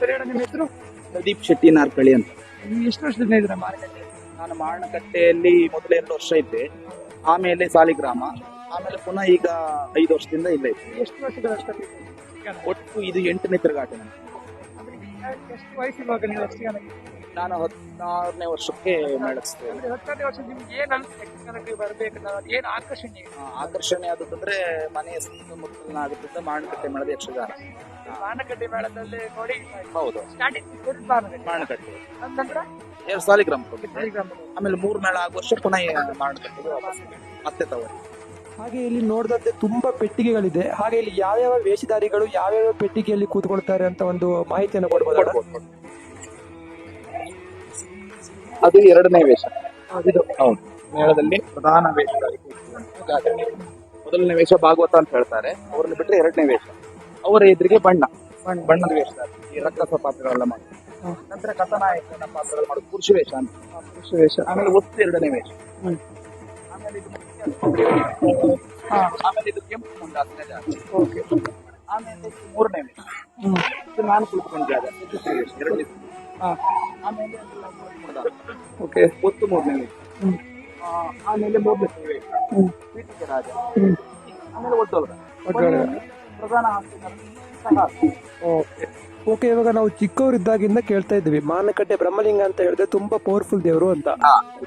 ಸರಿ ಅಣ್ಣ ನಿಮ್ಮ ಹೆಸರು? ಪ್ರದೀಪ್ ಶೆಟ್ಟಿ ನಾರ್ಕಳಿ ಅಂತ. ನೀವು ಎಷ್ಟು ವರ್ಷದಿಂದ ಇದ್ದೀರಾ ಮಾರ್ಕೆಟ್ ನಾನು ಮಾರಣಕಟ್ಟೆಯಲ್ಲಿ ಮೊದಲು ಎರಡು ವರ್ಷ ಇದ್ದೆ. ಆಮೇಲೆ ಸಾಲಿಗ್ರಾಮ. ಆಮೇಲೆ ಪುನಃ ಈಗ ಐದು ವರ್ಷದಿಂದ ಇಲ್ಲೇ ಇದ್ದೆ. ಎಷ್ಟು ವರ್ಷಗಳ ಅಷ್ಟೊತ್ತಿಗೆ? ಒಟ್ಟು ಇದು ಎಂಟನೇ ತಿರುಗಾಟ ನನಗೆ. ಎಷ್ಟು ವಯಸ್ಸಿರುವಾಗ ನೀವು ಯಕ್ಷಗಾನ ನಾನು ಹದಿನಾರನೇ ವರ್ಷಕ್ಕೆ ಮಾಡಿಸ್ತೇನೆ ಅಂದ್ರೆ ಹತ್ತನೇ ವರ್ಷ ನಿಮ್ಗೆ ಏನು ಅನ್ಸುತ್ತೆ ಯಕ್ಷಗಾನಕ್ಕೆ ಬರಬೇಕು ನಾನು ಏನ್ ಆಕರ್ಷಣೆ? ಆ, ಆಕರ್ಷಣೆ ಆದದಂದ್ರೆ ಮನೆಯ ಸುತ್ತಮುತ್ತಲಿನ ಆಗುತ್ತಿದ್ದ ಮಾರಣಕಟ್ಟೆ ಮಾಡಿದ ಯಕ್ಷಗಾನ. ಮಾನಕಟ್ಟೆ ಮೇಳದಲ್ಲಿ ನೋಡಿ ಹೌದು. ಸ್ಟಾರ್ಟಿಂಗ್ ನಂತರ ಎರಡು ಸಾಲಿಗ್ರಾಮ. ಸಾಲಿಗ್ರಾಮ ಆಮೇಲೆ ಮೂರು ಮೇಳ ಆಗುವಷ್ಟು ವರ್ಷ ಪುನಃ ಮಾರಣಕಟ್ಟೆಗೆ ವಾಪಸ್ ಮತ್ತೆ ತವರು ಹಾಗೆ ಇಲ್ಲಿ ನೋಡಿದಂತೆ ತುಂಬಾ ಪೆಟ್ಟಿಗೆಗಳಿದೆ. ಹಾಗೆ ಇಲ್ಲಿ ಯಾವ್ಯಾವ ವೇಷಧಾರಿಗಳು ಯಾವ್ಯಾವ ಪೆಟ್ಟಿಗೆಯಲ್ಲಿ ಕೂತ್ಕೊಳ್ತಾರೆ ಅಂತ ಒಂದು ಮಾಹಿತಿಯನ್ನು ಕೊಡ್ಬೋದು? ಅದು ಎರಡನೇ ವೇಷ. ಇದು ಹೌದು. ಮೇಳದಲ್ಲಿ ಪ್ರಧಾನ ವೇಷಧಾರಿ ಮೊದಲನೇ ವೇಷ ಭಾಗವತ ಅಂತ ಹೇಳ್ತಾರೆ. ಅವ್ರನ್ನ ಬಿಟ್ಟರೆ ಎರಡನೇ ವೇಷ. ಅವರ ಎದುರಿಗೆ ಬಣ್ಣ. ಬಣ್ಣ. ಬಣ್ಣದ ವೇಷ. ಈ ರಕ್ಕಸ ಪಾತ್ರಗಳೆಲ್ಲ ಮಾಡಿ. ನಂತರ ಕಥಾನಾಯಕನ ಪಾತ್ರಗಳು ಮಾಡೋದು ಪುರುಷ ವೇಷ ಅಂತ. ಪುರುಷ ವೇಷ. ಆಮೇಲೆ ಒತ್ತು ಎರಡನೇ ವೇಷ. ಆಮೇಲೆ ಇದು ಆಮೇಲೆ ಇದು ಕೆಂಪು ಮುಂಡ ಓಕೆ. ಆಮೇಲೆ ಮೂರನೇ ವೇಷ. ಇದು ನಾನು ಕುಳಿತುಕೊಂಡ ಜಾಗ. ವೇಷ. ಎರಡನೇ ಆಮೇಲೆ ಓಕೆ. ಒತ್ತು ಮೂರನೇ ವೇಷ. ಆಮೇಲೆ ಮೂರನೇ ವೇಷ. ರಾಜ. ಆಮೇಲೆ ಕೊನೆಯಲ್ಲಿ ಪ್ರಧಾನ ಸಹ ಓಕೆ. ಓಕೆ ಇವಾಗ ನಾವು ಚಿಕ್ಕವರಿದ್ದಾಗಿಂದ ಕೇಳ್ತಾ ಇದ್ವಿ ಮಾನಕಟ್ಟೆ ಬ್ರಹ್ಮಲಿಂಗ ಅಂತ ಹೇಳಿದ್ರೆ ತುಂಬಾ ಪವರ್ಫುಲ್ ದೇವರು ಅಂತ.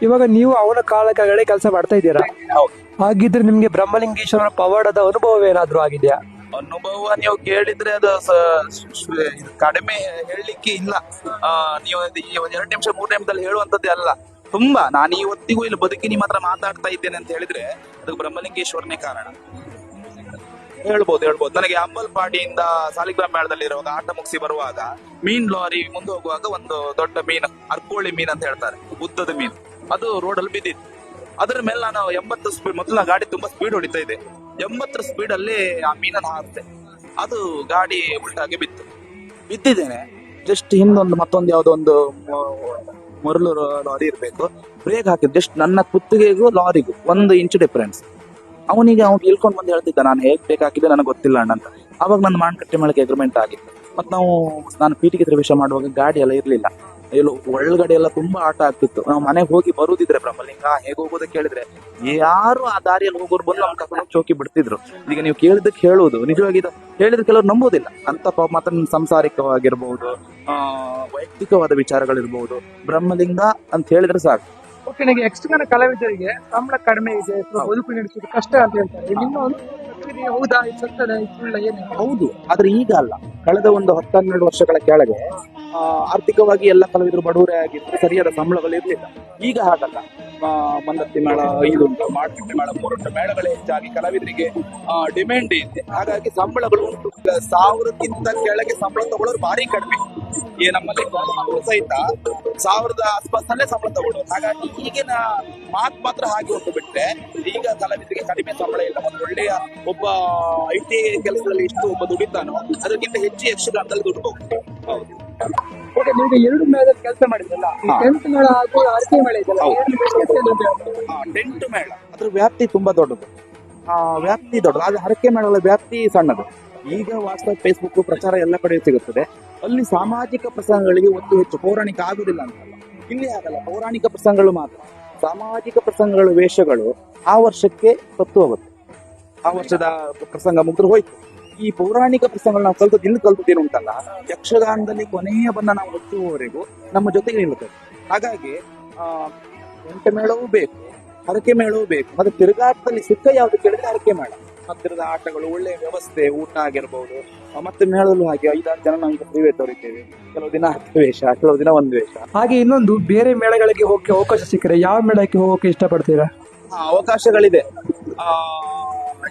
ಇವಾಗ ನೀವು ಅವನ ಕಾಲ ಕೆಳಗಡೆ ಕೆಲಸ ಮಾಡ್ತಾ ಇದ್ದೀರಾ? ಹಾಗಿದ್ರೆ ನಿಮ್ಗೆ ಬ್ರಹ್ಮಲಿಂಗೇಶ್ವರ ಪವಾಡದ ಅನುಭವ ಏನಾದ್ರೂ ಆಗಿದೆಯಾ? ಅನುಭವ ನೀವು ಕೇಳಿದ್ರೆ ಅದು ಸ- ಶ- ಇದು ಕಡಿಮೆ ಹೇಳಲಿಕ್ಕೆ ಇಲ್ಲ. ನೀವು ಈ ಒಂದ್ ಎರಡು ನಿಮಿಷ ಮೂರು ನಿಮಿಷದಲ್ಲಿ ಹೇಳುವಂತದ್ದೇ ಅಲ್ಲ. ತುಂಬಾ ನಾನು ಇವತ್ತಿಗೂ ಇಲ್ಲಿ ಬದುಕಿ ನಿಮ್ಮ ಹತ್ರ ಮಾತಾಡ್ತಾ ಇದ್ದೇನೆ ಅಂತ ಹೇಳಿದ್ರೆ ಅದು ಬ್ರಹ್ಮಲಿಂಗೇಶ್ವರನೇ ಕಾರಣ. ಹೇಳ್ಬೋದು ಹೇಳ್ಬೋದು ನನಗೆ ಅಂಬಲ್ಪಾಡಿಯಿಂದ ಸಾಲಿಗ್ರಾಮ ಮೇಳದಲ್ಲಿ ಇರುವಾಗ ಆಟ ಮುಗಿಸಿ ಬರುವಾಗ ಮೀನ್ ಲಾರಿ ಮುಂದೆ ಹೋಗುವಾಗ ಒಂದು ದೊಡ್ಡ ಮೀನು ಅರ್ಕೋಳಿ ಮೀನ್ ಅಂತ ಹೇಳ್ತಾರೆ ಉದ್ದದ ಮೀನು ಅದು ರೋಡಲ್ಲಿ ಬಿದ್ದಿತ್ತು ಅದರ ಮೇಲೆ ನಾನು ಎಂಬತ್ತು ಸ್ಪೀಡ್ ಮೊದಲ ಗಾಡಿ ತುಂಬಾ ಸ್ಪೀಡ್ ಹೊಡಿತಾ ಇದೆ ಎಂಬತ್ತರ ಸ್ಪೀಡ್ ಅಲ್ಲಿ ಆ ಮೀನನ್ನು ಹಾಕ್ತೆ ಅದು ಗಾಡಿ ಉಲ್ಟಾಗಿ ಬಿತ್ತು ಬಿದ್ದಿದ್ದೇನೆ ಜಸ್ಟ್ ಹಿಂದೊಂದು ಮತ್ತೊಂದು ಯಾವುದೋ ಒಂದು ಮರಳು ಲಾರಿ ಇರಬೇಕು ಬ್ರೇಕ್ ಹಾಕಿದ್ ಜಸ್ಟ್ ನನ್ನ ಕುತ್ತಿಗೆಗೂ ಲಾರಿಗೂ ಒಂದು ಇಂಚು ಡಿಫರೆನ್ಸ್ ಅವನಿಗೆ ಅವ್ನು ಹೇಳ್ಕೊಂಡು ಬಂದು ಹೇಳ್ತಿದ್ದ, ನಾನು ಹೇಗೆ ಬೇಕಾಗಿದೆ ನನಗೆ ಗೊತ್ತಿಲ್ಲ ಅಣ್ಣ ಅಂತ. ಅವಾಗ ನನ್ನ ಮಾನ್ಕಟ್ಟೆ ಮೇಳಕ್ಕೆ ಅಗ್ರಿಮೆಂಟ್ ಆಗಿತ್ತು. ಮತ್ತೆ ನಾವು ನಾನು ಪೀಟಿಗೆ ಪ್ರವೇಶ ಮಾಡುವಾಗ ಗಾಡಿ ಎಲ್ಲ ಇರಲಿಲ್ಲ. ಎಲ್ಲೋ ಒಳಗಡೆ ಎಲ್ಲ ತುಂಬಾ ಆಟ ಆಗ್ತಿತ್ತು. ನಾವು ಮನೆಗೆ ಹೋಗಿ ಬರುದಿದ್ರೆ ಬ್ರಹ್ಮಲಿಂಗ ಹೇಗೆ ಹೋಗೋದಕ್ಕೆ ಕೇಳಿದ್ರೆ, ಯಾರು ಆ ದಾರಿಯಲ್ಲಿ ಹೋಗೋರು ಬಂದು ಕರ್ಕೊಂಡು ಹೋಗಿ ಚೌಕಿ ಬಿಡ್ತಿದ್ರು. ಈಗ ನೀವು ಕೇಳಿದಕ್ಕೆ ಹೇಳುವುದು ನಿಜವಾಗಿ ಹೇಳಿದ್ರೆ ಕೆಲವರು ನಂಬೋದಿಲ್ಲ ಅಂತ ಮಾತ್ರ ಸಂಸಾರಿಕವಾಗಿರ್ಬಹುದು ಆ, ವೈಯಕ್ತಿಕವಾದ ವಿಚಾರಗಳಿರ್ಬಹುದು ಬ್ರಹ್ಮಲಿಂಗ ಅಂತ ಹೇಳಿದ್ರೆ ಸಾಕು. ಓಕೆ ನನಗೆ ಯಕ್ಷಗಾನ ಕಲಾವಿದರಿಗೆ ಸಂಬಳ ಕಡಿಮೆ ಇದೆ ಅಥವಾ ಬದುಕು ನಡೆಸೋದು ಕಷ್ಟ ಅಂತ ಹೇಳ್ತಾರೆ. ನಿಮ್ಮ ಒಂದು ಹೌದಾ ಇದು ಸುಳ್ಳ ಏನು ಹೌದು ಆದ್ರೆ ಈಗ ಅಲ್ಲ. ಕಳೆದ ಒಂದು ಹತ್ತೆರಡು ವರ್ಷಗಳ ಕೆಳಗೆ ಆರ್ಥಿಕವಾಗಿ ಎಲ್ಲ ಕಲಾವಿದರು ಬಡವರೇ ಆಗಿದ್ರೆ ಸರಿಯಾದ ಸಂಬಳಗಳು ಇರಲಿಲ್ಲ. ಈಗ ಹಾಗಲ್ಲ. ಮಂದತ್ತಿ ಮೇಳ ಐದುಂಟು ಮಾಡ್ತಿ ಮೇಳ, ಮೂರುಂಟು ಮೇಳಗಳೇ ಹೆಚ್ಚಾಗಿ ಕಲಾವಿದರಿಗೆ ಡಿಮ್ಯಾಂಡ್ ಇದೆ. ಹಾಗಾಗಿ ಸಂಬಳಗಳು ಉಂಟು. ಸಾವಿರಕ್ಕಿಂತ ಕೆಳಗೆ ಸಂಬಳ ತಗೊಳ್ಳೋರು ಭಾರಿ ಕಡಿಮೆ. ಈ ನಮ್ಮಲ್ಲಿ ಸಹಿತ ಸಾವಿರದ ಆಸ್ಪಾಸಲ್ಲೇ ಸಂಬಳ ತಗೊಳ್ಳೋದು ಹಾಗಾಗಿ ಈಗಿನ ಮಾತು ಮಾತ್ರ ಹಾಗೆ ಉಂಟು ಬಿಟ್ರೆ ಈಗ ಕಲಾವಿದರಿಗೆ ಕಡಿಮೆ ಸಂಬಳ ಇಲ್ಲ. ಒಂದು ಒಳ್ಳೆಯ ಒಬ್ಬ ಐ ಟಿ ಕೆಲಸದಲ್ಲಿ ಎಷ್ಟು ಒಬ್ಬ ದುಡಿತಾನೋ ಅದಕ್ಕಿಂತ ಹೆಚ್ಚು ಯಕ್ಷಗಾನದಲ್ಲಿ ದುಡ್ಡು ಹೌದು. ಓಕೆ ನಿಮಗೆ ಎರಡು ಮೇಳದಲ್ಲಿ ಕೆಲಸ ಮಾಡಿದ್ರಲ್ಲ. ಟೆಂತ್ ಮೇಳ ಹಾಗೂ ಅರಕೆ ಮೇಳ ಇದೆಯಲ್ಲ ಟೆಂಟ್ ಮೇಳ. ಅದ್ರ ವ್ಯಾಪ್ತಿ ತುಂಬಾ ದೊಡ್ಡದು. ಆ ವ್ಯಾಪ್ತಿ ದೊಡ್ಡದು. ಆದ್ರೆ ಹರಕೆ ಮೇಳಗಳ ವ್ಯಾಪ್ತಿ ಸಣ್ಣದು. ಈಗ ವಾಟ್ಸ್ಆಪ್ ಫೇಸ್ಬುಕ್ ಪ್ರಚಾರ ಎಲ್ಲ ಕಡೆ ಸಿಗುತ್ತದೆ. ಅಲ್ಲಿ ಸಾಮಾಜಿಕ ಪ್ರಸಂಗಗಳಿಗೆ ಒಂದು ಹೆಚ್ಚು ಪೌರಾಣಿಕ ಆಗುದಿಲ್ಲ ಅಂತಲ್ಲ. ಇಲ್ಲಿ ಆಗಲ್ಲ ಪೌರಾಣಿಕ ಪ್ರಸಂಗಗಳು ಮಾತ್ರ. ಸಾಮಾಜಿಕ ಪ್ರಸಂಗಗಳು ವೇಷಗಳು ಆ ವರ್ಷಕ್ಕೆ ಸತ್ತು ಹೋಗುತ್ತೆ. ಆ ವರ್ಷದ ಪ್ರಸಂಗ ಮುಗಿದ್ರೆ ಹೋಯ್ತು. ಈ ಪೌರಾಣಿಕ ಪ್ರಸಂಗಗಳು ನಾವು ಕಲ್ತದ್ದು ಇಲ್ಲಿ ಕಲ್ತದ್ದೇನು ಉಂಟಲ್ಲ ಯಕ್ಷಗಾನದಲ್ಲಿ ಕೊನೆಯ ಬಂದ ನಾವು ಹೊತ್ತುವವರೆಗೂ ನಮ್ಮ ಜೊತೆಗೆ ನಿಲ್ಲುತ್ತೆ. ಹಾಗಾಗಿ ಆ ಎಂಟು ಮೇಳವೂ ಬೇಕು ಹರಕೆ ಮೇಳವೂ ಬೇಕು ಮತ್ತೆ ತಿರುಗಾಟದಲ್ಲಿ ಸಿಕ್ಕ ಯಾವ್ದು ಕೇಳಿದ್ರೆ ಹರಕೆ ಮೇಳ. ಹತ್ತಿರದ ಆಟಗಳು ಒಳ್ಳೆಯ ವ್ಯವಸ್ಥೆ ಊಟ ಆಗಿರ್ಬೋದು ಮತ್ತೆ ಮೇಳದಲ್ಲೂ ಹಾಗೆ ಐದಾರು ಜನ ನಾವು ಈಗ ಫ್ರೀವೇ ತೋರಿದ್ದೇವೆ. ಕೆಲವು ದಿನ ಹತ್ತು ವೇಷ ಕೆಲವು ದಿನ ಒಂದು ವೇಷ ಹಾಗೆ ಇನ್ನೊಂದು ಬೇರೆ ಮೇಳಗಳಿಗೆ ಹೋಗಕ್ಕೆ ಅವಕಾಶ ಸಿಕ್ಕರೆ ಯಾವ ಮೇಳಕ್ಕೆ ಹೋಗೋಕೆ ಇಷ್ಟಪಡ್ತೀರಾ? ಆ, ಅವಕಾಶಗಳಿದೆ.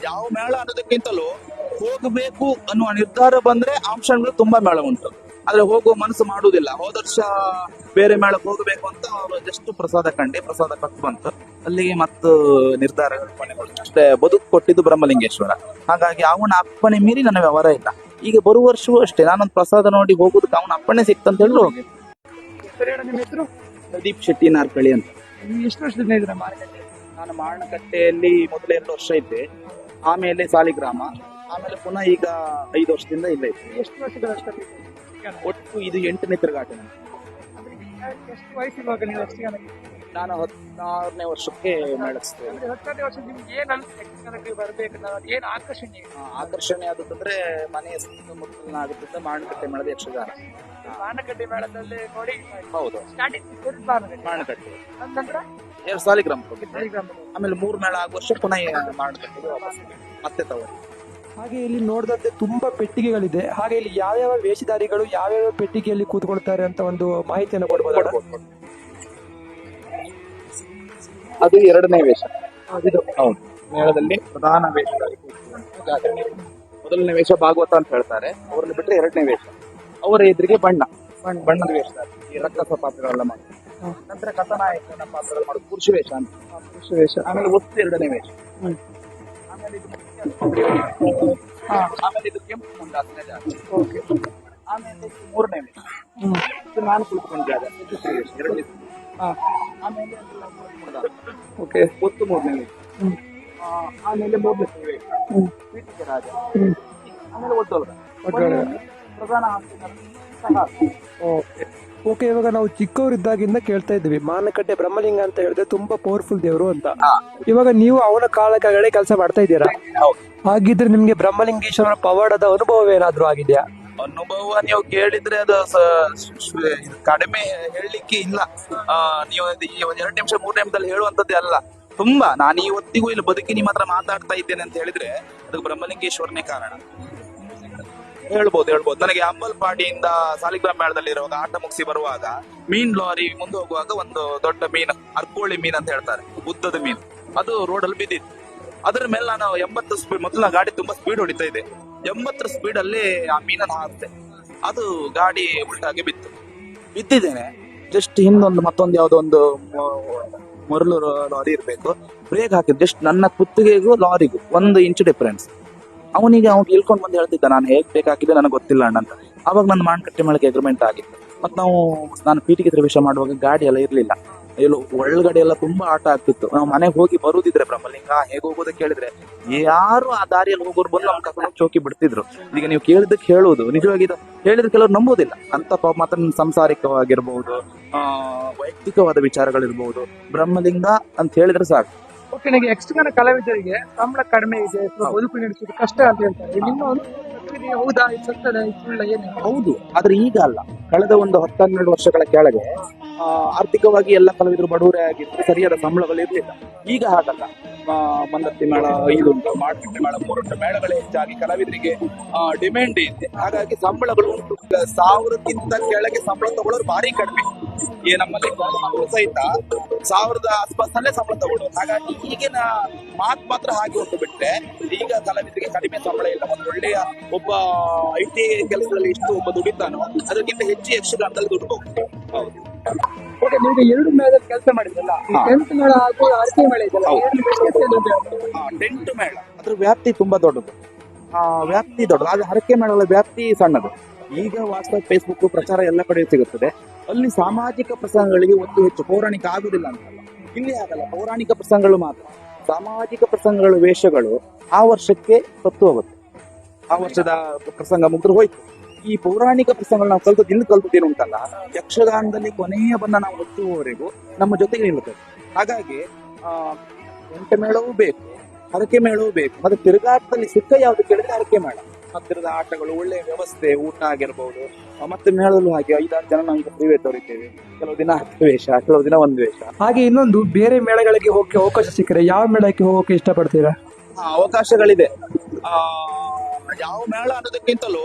ಯಾವ ಮೇಳ ಅನ್ನೋದಕ್ಕಿಂತಲೂ ಹೋಗಬೇಕು ಅನ್ನುವ ನಿರ್ಧಾರ ಬಂದ್ರೆ ಆಪ್ಷನ್ಗಳು ತುಂಬಾ ಮೇಳ ಉಂಟು. ಆದ್ರೆ ಹೋಗುವ ಮನಸ್ಸು ಮಾಡುವುದಿಲ್ಲ. ಹೋದ ವರ್ಷ ಬೇರೆ ಮೇಳಕ್ಕೆ ಹೋಗಬೇಕು ಅಂತ ಅವರು ಜಸ್ಟ್ ಪ್ರಸಾದ ಕಂಡೆ. ಪ್ರಸಾದ ಕತ್ತು ಬಂತು. ಅಲ್ಲಿಗೆ ಮತ್ತು ನಿರ್ಧಾರ ಅಷ್ಟೇ ಬದುಕು ಕೊಟ್ಟಿದ್ದು ಬ್ರಹ್ಮಲಿಂಗೇಶ್ವರ. ಹಾಗಾಗಿ ಅವನ ಅಪ್ಪಣೆ ಮೀರಿ ನನ್ನ ವ್ಯವಹಾರ ಇಲ್ಲ. ಈಗ ಬರುವ ವರ್ಷವೂ ಅಷ್ಟೇ. ನಾನೊಂದು ಪ್ರಸಾದ ನೋಡಿ ಹೋಗುದಕ್ಕೆ ಅವನ ಅಪ್ಪಣೆ ಸಿಕ್ತಂತ ಹೇಳಿ ಹೋಗಿ ನಿಮ್ಮ ಹೆಸರು? ಪ್ರದೀಪ್ ಶೆಟ್ಟಿ ನಾರ್ಕಳಿ ಅಂತ. ಎಷ್ಟು ವರ್ಷದಿಂದ ಇದ್ರೆ ಮಾರುಕಟ್ಟೆ ನಾನು ಮಾರಣಕಟ್ಟೆಯಲ್ಲಿ ಮೊದಲ ಎರಡು ವರ್ಷ ಇದ್ದೆ. ಆಮೇಲೆ ಸಾಲಿಗ್ರಾಮ. ಆಮೇಲೆ ಪುನಃ ಈಗ ಐದು ವರ್ಷದಿಂದ ಇಲ್ಲ ಇತ್ತು ಎಷ್ಟು ಅಷ್ಟೊತ್ತಿಗೆ ಒಟ್ಟು ಇದು ಎಂಟನೇ ತಿರುಗಾಟ ನಂದು. ಅಂದ್ರೆ ಈಗ ಎಷ್ಟು ವಯಸ್ಸಿರುವಾಗ ನೀವು ಯಕ್ಷಗಾನ ನಾನು ಹದಿನಾರನೇ ವರ್ಷಕ್ಕೆ ಮೇಳಸ್ತೇನೆ ಅಂದ್ರೆ ಹತ್ತನೇ ವರ್ಷ ನಿಮ್ಗೆ ಏನ್ ಅನ್ಸುತ್ತೆ ಯಕ್ಷಗಾನಕ್ಕೆ ಬರ್ಬೇಕು ನಾವು ಏನ್ ಆಕರ್ಷಣೆ? ಆಕರ್ಷಣೆ ಆದದಂದ್ರೆ ಮನೆಯ ಸುತ್ತಮುತ್ತಲಿನ ಆಗುತ್ತದೆ ಮಾಣಕಟ್ಟೆ ಮೇಳದ ಯಕ್ಷಗಾನ. ಮಾಣಕಟ್ಟೆ ಮೇಳದಲ್ಲಿ ನೋಡಿ ಹೌದು. ಸ್ಟಾರ್ಟಿಂಗ್ ಮಾಣಕಟ್ಟೆ ನಂತರ? ಎರಡು ಸಾಲಿಗ್ರಾಮ ಹೋಗಿದ್ದೆ ಆಮೇಲೆ ಮೂರು ಮೇಳ ಆಗುವ ವರ್ಷ ಪುನಃ ಮಾಣಕಟ್ಟೆಗೆ ವಾಪಸ್ ಮತ್ತೆ ತಗೊಂಡು ಹಾಗೆ ಇಲ್ಲಿ ನೋಡಿದಂತೆ ತುಂಬಾ ಪೆಟ್ಟಿಗೆಗಳಿದೆ. ಹಾಗೆ ಇಲ್ಲಿ ಯಾವ್ಯಾವ ವೇಷಧಾರಿಗಳು ಯಾವ್ಯಾವ ಪೆಟ್ಟಿಗೆಯಲ್ಲಿ ಕೂತ್ಕೊಳ್ತಾರೆ ಅಂತ ಒಂದು ಮಾಹಿತಿಯನ್ನು ಕೊಡ್ಬೋದು ಅದು ಎರಡನೇ ವೇಷ. ಹೌದು. ಮೇಳದಲ್ಲಿ ಪ್ರಧಾನ ವೇಷಧಾರಿ ಮೊದಲನೇ ವೇಷ ಭಾಗವತ ಅಂತ ಹೇಳ್ತಾರೆ. ಅವರನ್ನು ಬಿಟ್ಟರೆ ಎರಡನೇ ವೇಷ. ಅವರ ಎದುರಿಗೆ ಬಣ್ಣ. ಬಣ್ಣ. ಬಣ್ಣದ ವೇಷ ಈ ರಕ್ಕಸ ಪಾತ್ರಗಳೆಲ್ಲ ಮಾಡಿ ನಂತರ ಕಥಾನಾಯಕನ ಪಾತ್ರಗಳು ಮಾಡೋದು ಪುರುಷ ವೇಷ ಅಂತ. ಪುರುಷ ವೇಷ. ಆಮೇಲೆ ಒತ್ತು ಎರಡನೇ ವೇಷ. ಆಮೇಲೆ ಆಮೇಲೆ ಇದು ಕೆಂಪು ಮುಂದಾಸನ ಜಾಗ ಆಮೇಲೆ ಇದು ಮೂರನೇ ಇದು ನಾನು ಕುಳಿತುಕೊಂಡ ಜಾಗ ಇದು ಎರಡನೇ. ಆಮೇಲೆ ಓಕೆ ಒತ್ತು ಮೂರನೇ ಆಮೇಲೆ ಮೂರನೇ ಪೀಠಿಕೆ ರಾಜ. ಆಮೇಲೆ ಒಡ್ಡೋಲ್ಗ. ಪ್ರಧಾನ ಆಸ್ತಿ ಸಹ ಓಕೆ ಓಕೆ ಇವಾಗ ನಾವು ಚಿಕ್ಕವರಿದ್ದಾಗಿಂದ ಕೇಳ್ತಾ ಇದ್ವಿ ಮಾನಕಟ್ಟೆ ಬ್ರಹ್ಮಲಿಂಗ ಅಂತ ಹೇಳಿದ್ರೆ ತುಂಬಾ ಪವರ್ಫುಲ್ ದೇವರು ಅಂತ. ಇವಾಗ ನೀವು ಅವನ ಕಾಲ ಕೆಳಗಡೆ ಕೆಲಸ ಮಾಡ್ತಾ ಇದ್ದೀರಾ? ಹಾಗಿದ್ರೆ ನಿಮ್ಗೆ ಬ್ರಹ್ಮಲಿಂಗೇಶ್ವರ ಪವಾಡದ ಅನುಭವ ಏನಾದ್ರೂ ಆಗಿದೆಯಾ? ಅನುಭವ ನೀವು ಕೇಳಿದ್ರೆ ಅದು ಕಡಿಮೆ ಹೇಳಲಿಕ್ಕೆ ಇಲ್ಲ. ನೀವು ಈ ಒಂದ್ ಎರಡು ನಿಮಿಷ ಮೂರು ನಿಮಿಷದಲ್ಲಿ ಹೇಳುವಂತದ್ದೇ ಅಲ್ಲ. ತುಂಬಾ ನಾನು ಇವತ್ತಿಗೂ ಇಲ್ಲಿ ಬದುಕಿ ನಿಮ್ಮ ಹತ್ರ ಮಾತಾಡ್ತಾ ಇದ್ದೇನೆ ಅಂತ ಹೇಳಿದ್ರೆ ಅದು ಬ್ರಹ್ಮಲಿಂಗೇಶ್ವರನೇ ಕಾರಣ. ಹೇಳ್ಬೋದು ಹೇಳ್ಬೋದು. ನನಗೆ ಅಂಬಲ್ಪಾಡಿಯಿಂದ ಸಾಲಿಗ್ರಾಮ್ ಮೇಳದಲ್ಲಿ ಇರುವಾಗ ಆಟ ಮುಗಿಸಿ ಬರುವಾಗ ಮೀನ್ ಲಾರಿ ಮುಂದೆ ಹೋಗುವಾಗ ಒಂದು ದೊಡ್ಡ ಮೀನು, ಅರ್ಕೋಳಿ ಮೀನ್ ಅಂತ ಹೇಳ್ತಾರೆ, ಉದ್ದದ ಮೀನು. ಅದು ರೋಡಲ್ಲಿ ಬಿದ್ದಿತ್ತು. ಅದ್ರ ಮೇಲೆ ನಾನು ಎಂಬತ್ತು ಸ್ಪೀಡ್ ಮೊದಲ ಗಾಡಿ ತುಂಬಾ ಸ್ಪೀಡ್ ಹೊಡಿತಾ ಇದೆ ಎಂಬತ್ತರ ಸ್ಪೀಡ್ ಅಲ್ಲಿ ಆ ಮೀನನ್ನು ಹಾಕ್ತೆ ಅದು ಗಾಡಿ ಉಲ್ಟಾಗಿ ಬಿತ್ತು. ಬಿದ್ದಿದ್ದೇನೆ. ಜಸ್ಟ್ ಹಿಂದೊಂದು, ಮತ್ತೊಂದು ಯಾವುದೋ ಒಂದು ಮರಳು ಲಾರಿ ಇರಬೇಕು. ಬ್ರೇಕ್ ಹಾಕಿದ್ ಜಸ್ಟ್ ನನ್ನ ಕುತ್ತಿಗೆಗೂ ಲಾರಿಗೂ ಒಂದು ಇಂಚು ಡಿಫರೆನ್ಸ್ ಅವನಿಗೆ ಅವ್ನು ಇಳ್ಕೊಂಡು ಬಂದು ಹೇಳ್ತಿದ್ದ, ನಾನು ಹೇಗೆ ಬೇಕಾಗಿದೆ ನನಗೆ ಗೊತ್ತಿಲ್ಲ ಅಣ್ಣ ಅಂತ ಅವಾಗ ನನ್ನ ಮಾನ್ಕಟ್ಟೆ ಮೇಳಕ್ಕೆ ಅಗ್ರಿಮೆಂಟ್ ಆಗಿತ್ತು ಮತ್ತೆ ನಾವು, ನಾನು ಪೀಟಿಗೆ ಪ್ರವೇಶ ಮಾಡುವಾಗ ಗಾಡಿ ಎಲ್ಲ ಇರಲಿಲ್ಲ. ಎಲ್ಲೋ ಒಳಗಡೆ ಎಲ್ಲ ತುಂಬಾ ಆಟ ಆಗ್ತಿತ್ತು. ನಾವು ಮನೆಗೆ ಹೋಗಿ ಬರುದಿದ್ರೆ ಬ್ರಹ್ಮಲಿಂಗ ಹೇಗೆ ಹೋಗೋದಕ್ಕೆ ಕೇಳಿದ್ರೆ, ಯಾರು ಆ ದಾರಿಯಲ್ಲಿ ಹೋಗೋರು ಬಂದು ನಮ್ಮ ಕರ್ಕೊಂಡು ಚೌಕಿ ಬಿಡ್ತಿದ್ರು. ಈಗ ನೀವು ಕೇಳಿದಕ್ಕೆ ಹೇಳುವುದು, ನಿಜವಾಗಿ ಹೇಳಿದ್ರೆ ಕೆಲವರು ನಂಬೋದಿಲ್ಲ. ಅಂತ ಪಾಪ ಮಾತ್ರ ಸಂಸಾರಿಕವಾಗಿರ್ಬಹುದು ಆ, ವೈಯಕ್ತಿಕವಾದ ವಿಚಾರಗಳಿರ್ಬಹುದು ಬ್ರಹ್ಮಲಿಂಗ ಅಂತ ಹೇಳಿದ್ರೆ ಸಾಕು. ನನಗೆ ಯಕ್ಷಗಾನ ಕಲಾವಿದರಿಗೆ ಸಂಬಳ ಕಡಿಮೆ ಇದೆ ಬದುಕು ನಡೆಸೋದು ಕಷ್ಟ ಅಂತ ಹೇಳ್ತಾರೆ. ಒಂದು ಹೌದಾ ಹೌದು ಆದ್ರೆ ಈಗ ಅಲ್ಲ. ಕಳೆದ ಒಂದು ಹತ್ತೆರಡು ವರ್ಷಗಳ ಕೆಳಗೆ ಆ, ಆರ್ಥಿಕವಾಗಿ ಎಲ್ಲ ಕಲಾವಿದರು ಬಡವರೇ ಆಗಿದ್ರು ಸರಿಯಾದ ಸಂಬಳಗಳು ಇರಲಿಲ್ಲ. ಈಗ ಹಾಗಲ್ಲ. ಆ, ಮಂದತ್ತಿ ಮೇಳ ಐದುಂಟು ಮಾಡಿ ಮೇಳ ಮೂರುಂಟು ಮೇಳಗಳೇ ಹೆಚ್ಚಾಗಿ ಕಲಾವಿದರಿಗೆ ಡಿಮ್ಯಾಂಡ್ ಇದೆ. ಹಾಗಾಗಿ ಸಂಬಳಗಳು ಉಂಟು. ಸಾವಿರಕ್ಕಿಂತ ಕೆಳಗೆ ಸಂಬಳ ತಗೊಳ್ಳೋರು ಭಾರಿ ಕಡಿಮೆ. ಈ ನಮ್ಮಲ್ಲಿ ಮಕ್ಕಳು ಸಹಿತ ಸಾವಿರದ ಆಸ್ಪಾಸಲ್ಲೇ ಸಂಬಳ ತಗೊಂಡು ಹಾಗಾಗಿ ಈಗಿನ ಮಾತು ಮಾತ್ರ ಹಾಗೆ ಹೊತ್ತು ಬಿಟ್ರೆ ಈಗ ಕಲಾವಿದರಿಗೆ ಕಡಿಮೆ ಸಂಬಳ ಇಲ್ಲ. ಒಂದು ಒಳ್ಳೆಯ ಒಬ್ಬ ಐ ಟಿ ಕೆಲಸದಲ್ಲಿ ಎಷ್ಟು ಒಬ್ಬ ದುಡಿತಾನೋ ಅದಕ್ಕಿಂತ ಹೆಚ್ಚು ಯಕ್ಷಗಾನದಲ್ಲಿ ದುಡ್ಡು ಹೌದು. ಓಕೆ ನಿಮಗೆ ಎರಡು ಮೇಳ ಕೆಲಸ ಮಾಡಿದ್ರಲ್ಲ ಟೆಂಟ್ ಮೇಳ ಹಾಗೂ ಅರಕೆ ಮೇಳ ಇದೆಯಲ್ಲ? ಟೆಂಟ್ ಮೇಳ ಅದ್ರ ವ್ಯಾಪ್ತಿ ತುಂಬಾ ದೊಡ್ಡದು. ಆ ವ್ಯಾಪ್ತಿ ದೊಡ್ಡದು. ಅದು ಹರಕೆ ಮೇಳಗಳ ವ್ಯಾಪ್ತಿ ಸಣ್ಣದು. ಈಗ ವಾಟ್ಸ್ಆಪ್ ಫೇಸ್ಬುಕ್ ಪ್ರಚಾರ ಎಲ್ಲ ಕಡೆ ಸಿಗುತ್ತದೆ. ಅಲ್ಲಿ ಸಾಮಾಜಿಕ ಪ್ರಸಂಗಗಳಿಗೆ ಒತ್ತು ಹೆಚ್ಚು ಪೌರಾಣಿಕ ಆಗುದಿಲ್ಲ ಅಂತಲ್ಲ. ಇಲ್ಲಿ ಆಗಲ್ಲ, ಪೌರಾಣಿಕ ಪ್ರಸಂಗಗಳು ಮಾತ್ರ. ಸಾಮಾಜಿಕ ಪ್ರಸಂಗಗಳು, ವೇಷಗಳು ಆ ವರ್ಷಕ್ಕೆ ಸತ್ತು ಹೋಗುತ್ತೆ. ಆ ವರ್ಷದ ಪ್ರಸಂಗ ಮುಗಿದ್ರೆ ಹೋಯ್ತು. ಈ ಪೌರಾಣಿಕ ಪ್ರಸಂಗಗಳು ನಾವು ಕಲ್ತದ್ದು ಇನ್ನು ಕಲ್ತದ್ದೇನು ಉಂಟಲ್ಲ, ಯಕ್ಷಗಾನದಲ್ಲಿ ಕೊನೆಯ ಬಂದ ನಾವು ಒತ್ತುವವರೆಗೂ ನಮ್ಮ ಜೊತೆಗೆ ನಿಲ್ಲುತ್ತದೆ ಹಾಗಾಗಿ, ಆ ಮೇಳವೂ ಬೇಕು, ಹರಕೆ ಮೇಳವೂ ಬೇಕು. ಮತ್ತೆ ತಿರುಗಾಟದಲ್ಲಿ ಸಿಕ್ಕ ಯಾವ್ದು ಕೇಳಿದ್ರೆ ಹರಕೆ ಮೇಳ. ಹತ್ತಿರದ ಆಟಗಳು ಒಳ್ಳೆಯ ವ್ಯವಸ್ಥೆ ಊಟ ಆಗಿರ್ಬೋದು ಮತ್ತೆ ಮೇಳದಲ್ಲೂ ಹಾಗೆ ಐದಾರು ಜನ ನಾವು ಈಗ ತೋರಿತೇವೆ ಕೆಲವು ದಿನ ಹತ್ತು ವೇಷ ಕೆಲವು ದಿನ ಒಂದು ವೇಷ ಹಾಗೆ ಇನ್ನೊಂದು ಬೇರೆ ಮೇಳಗಳಿಗೆ ಹೋಗಕ್ಕೆ ಅವಕಾಶ ಸಿಕ್ಕರೆ ಯಾವ ಮೇಳಕ್ಕೆ ಹೋಗೋಕೆ ಇಷ್ಟಪಡ್ತೀರಾ? ಆ, ಅವಕಾಶಗಳಿದೆ. ಆ ಯಾವ ಮೇಳ ಅನ್ನೋದಕ್ಕಿಂತಲೂ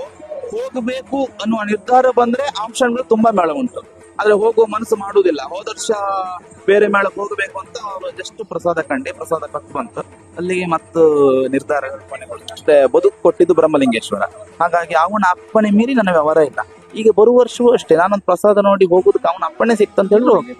ಹೋಗಬೇಕು ಅನ್ನುವ ನಿರ್ಧಾರ ಬಂದ್ರೆ ಆಪ್ಷನ್ಗಳು ತುಂಬಾ ಮೇಳ ಉಂಟು. ಆದ್ರೆ ಹೋಗುವ ಮನಸ್ಸು ಮಾಡುವುದಿಲ್ಲ. ಹೋದ ವರ್ಷ ಬೇರೆ ಮೇಳಕ್ಕೆ ಹೋಗಬೇಕು ಅಂತ ಅವರು ಜಸ್ಟ್ ಪ್ರಸಾದ ಕಂಡೆ ಪ್ರಸಾದ ಕಟ್ಟು ಬಂತು. ಅಲ್ಲಿಗೆ ಮತ್ತು ಕೊನೆಗೊಳ್ತು ಅಷ್ಟೇ, ಬದುಕು ಕೊಟ್ಟಿದ್ದು ಬ್ರಹ್ಮಲಿಂಗೇಶ್ವರ. ಹಾಗಾಗಿ ಅವನ ಅಪ್ಪಣೆ ಮೀರಿ ನನ್ನ ವ್ಯವಹಾರ ಇಲ್ಲ. ಈಗ ಬರುವ ವರ್ಷವೂ ಅಷ್ಟೇ. ನಾನೊಂದು ಪ್ರಸಾದ ನೋಡಿ ಹೋಗುದಕ್ಕೆ ಅವನ ಅಪ್ಪಣೆ ಸಿಕ್ತಂತ ಹೇಳಿ ಹೋಗಿ